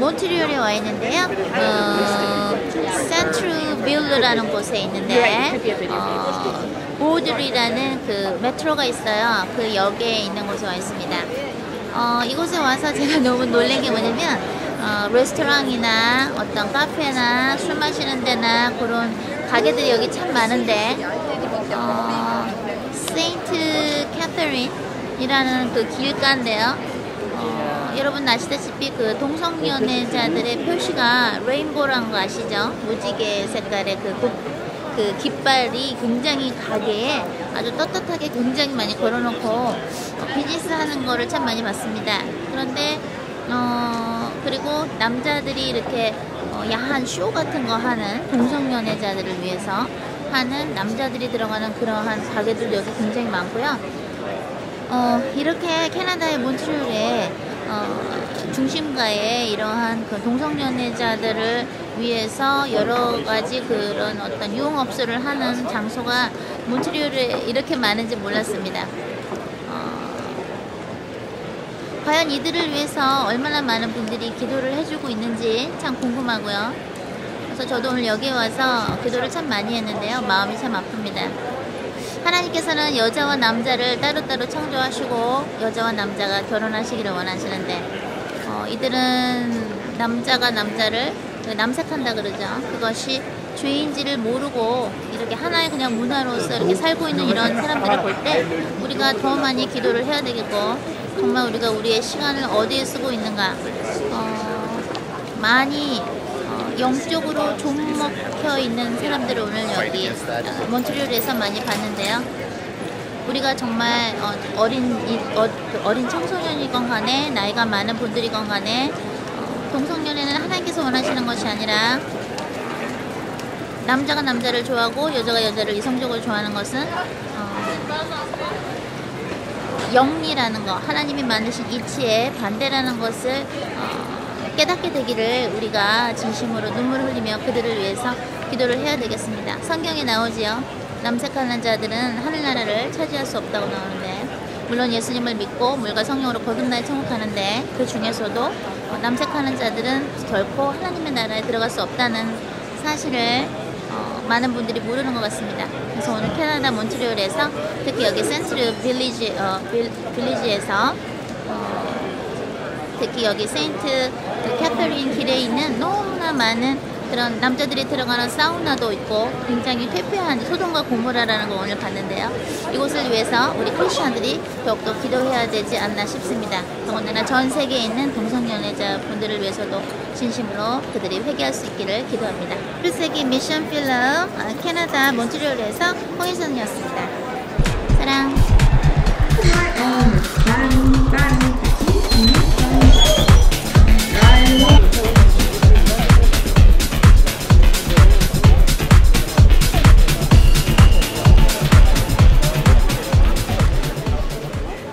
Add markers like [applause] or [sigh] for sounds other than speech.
몬트리올에 와 있는데요. 어, 센트루빌르라는 곳에 있는데 어, 보드리라는 그 메트로가 있어요. 그 역에 있는 곳에 와 있습니다. 어, 이곳에 와서 제가 [laughs] 너무 놀란 게 뭐냐면 어, 레스토랑이나 어떤 카페나 술 마시는 데나 그런 가게들이 여기 참 많은데 어, 세인트 캐서린이라는 그 길가인데요. 어, 여러분 아시다시피 그 동성연애자들의 표시가 레인보라는 거 아시죠? 무지개 색깔의 그, 그, 그 깃발이 굉장히 가게에 아주 떳떳하게 굉장히 많이 걸어놓고 어, 비즈니스 하는 거를 참 많이 봤습니다. 그런데 어, 그리고 남자들이 이렇게 어, 야한 쇼 같은 거 하는 동성연애자들을 위해서 하는 남자들이 들어가는 그러한 가게들도 여기 굉장히 많고요. 어, 이렇게 캐나다의 몬트리올에 어, 중심가에 이러한 그 동성연애자들을 위해서 여러 가지 그런 어떤 유흥업소를 하는 장소가 몬트리올에 이렇게 많은지 몰랐습니다. 어, 과연 이들을 위해서 얼마나 많은 분들이 기도를 해주고 있는지 참 궁금하고요. 그래서 저도 오늘 여기 와서 기도를 참 많이 했는데요. 마음이 참 아픕니다. 하나님께서는 여자와 남자를 따로따로 창조하시고 여자와 남자가 결혼하시기를 원하시는데 어, 이들은 남자가 남자를 남색한다 그러죠. 그것이 죄인지를 모르고 이렇게 하나의 그냥 문화로서 이렇게 살고 있는 이런 사람들을 볼 때 우리가 더 많이 기도를 해야 되겠고 정말 우리가 우리의 시간을 어디에 쓰고 있는가 어, 많이 어, 영적으로 좀먹혀 있는 사람들을 오늘 여기 어, 몬트리올에서 많이 봤는데요. 우리가 정말 어, 이, 어, 그 어린 청소년이건 간에 나이가 많은 분들이건 간에 어, 동성연애는 하나님께서 원하시는 것이 아니라 남자가 남자를 좋아하고 여자가 여자를 이성적으로 좋아하는 것은 어, 영리라는 것, 하나님이 만드신 이치에 반대라는 것을 어, 깨닫게 되기를 우리가 진심으로 눈물을 흘리며 그들을 위해서 기도를 해야 되겠습니다. 성경에 나오지요. 남색하는 자들은 하늘나라를 차지할 수 없다고 나오는데 물론 예수님을 믿고 물과 성령으로 거듭나야 천국하는데 그 중에서도 어, 남색하는 자들은 결코 하나님의 나라에 들어갈 수 없다는 사실을 어, 많은 분들이 모르는 것 같습니다. 그래서 오늘 캐나다 몬트리올에서 특히 여기 센트루 빌리지 어, 빌, 빌리지에서 어, 특히 여기 세인트 그 캐서린 길에 있는 너무나 많은 그런 남자들이 들어가는 사우나도 있고 굉장히 퇴폐한 소돔과 고모라라는 걸 오늘 봤는데요. 이곳을 위해서 우리 크리스천들이 더욱더 기도해야 되지 않나 싶습니다. 더군다나 전 세계에 있는 동성연애자 분들을 위해서도 진심으로 그들이 회개할 수 있기를 기도합니다. 1세기 미션 필름 캐나다 몬트리올에서 홍혜선이었습니다.